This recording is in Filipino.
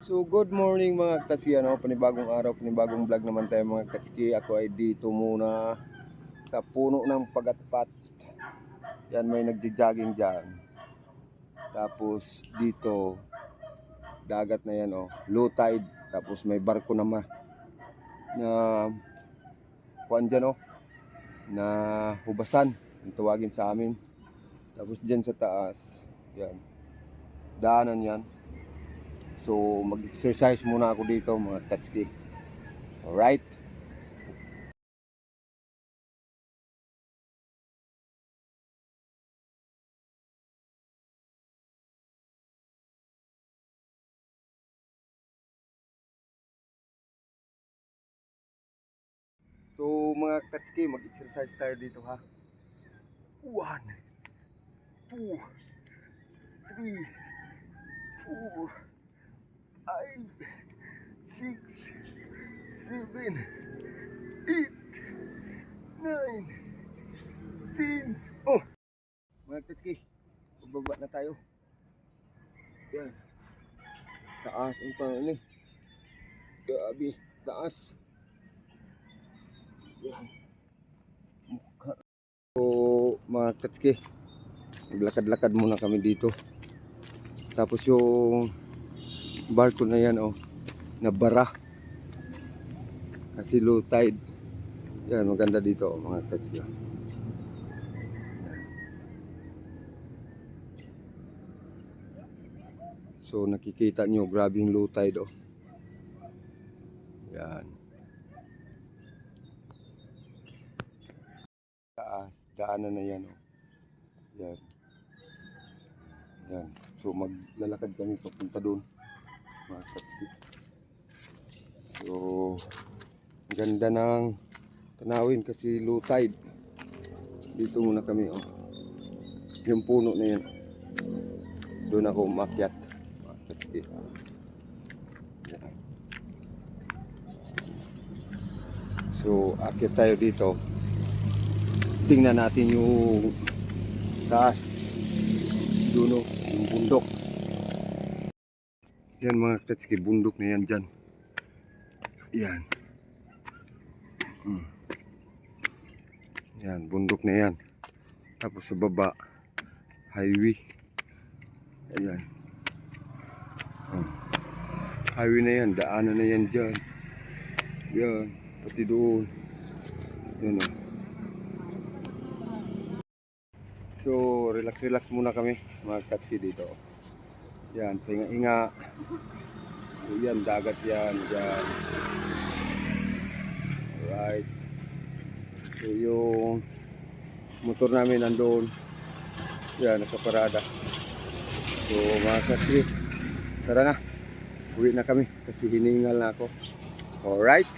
So good morning mga katski, ano, panibagong araw, panibagong vlog naman tayo mga katski. Ako ay dito muna sa puno ng pagatpat. Yan may nagja-jogging dyan. Tapos dito, dagat na yan oh, low tide. Tapos may barko naman na kuan dyan oh, na hubasan, ang tawagin sa amin. Tapos dyan sa taas, yan, daanan yan. So, mag-exercise muna ako dito, mga Tatsuki. Alright? So, mga Tatsuki, mag-exercise tayo dito, ha? One, two, three, four, five, six, seven, eight, nine, ten. Oh! Mga Tetski, pababa na tayo. Yan. Taas ang pang ini. Grabe, taas. Yan. Mukha. So, mga Tetski, maglakad-lakad muna kami dito. Tapos yung barko na yan oh. Nabara. Kasi low tide. Yan maganda dito oh, mga tatsi. Yan. so nakikita nyo grabe yung low tide oh. Yan. Daanan na yan oh. Yan. Yan. So maglalakad kami papunta doon mga. So, ganda ng tanawin kasi low tide. Dito muna kami, oh. Yung puno na yan. Doon ako umakyat. Mga. Yan. So, akyat tayo dito. Tingnan natin yung taas. Doon, oh, yung bundok. Yan mga katski, bundok na yan dyan. Yan. Hmm. Yan, bundok na yan. Tapos sa baba, highway. Ayan. Hmm. Highway na yan, daanan na yan dyan. Yan, pati doon. Yan o. So, relax-relax muna kami mga katski dito. Yan, pahinga-inga. So yan, dagat yan. Yan. Alright. So yung motor namin nandoon. Yan, nakaparada. So mga kasri, tara na. Uwi na kami kasi hiningal na ako. Alright.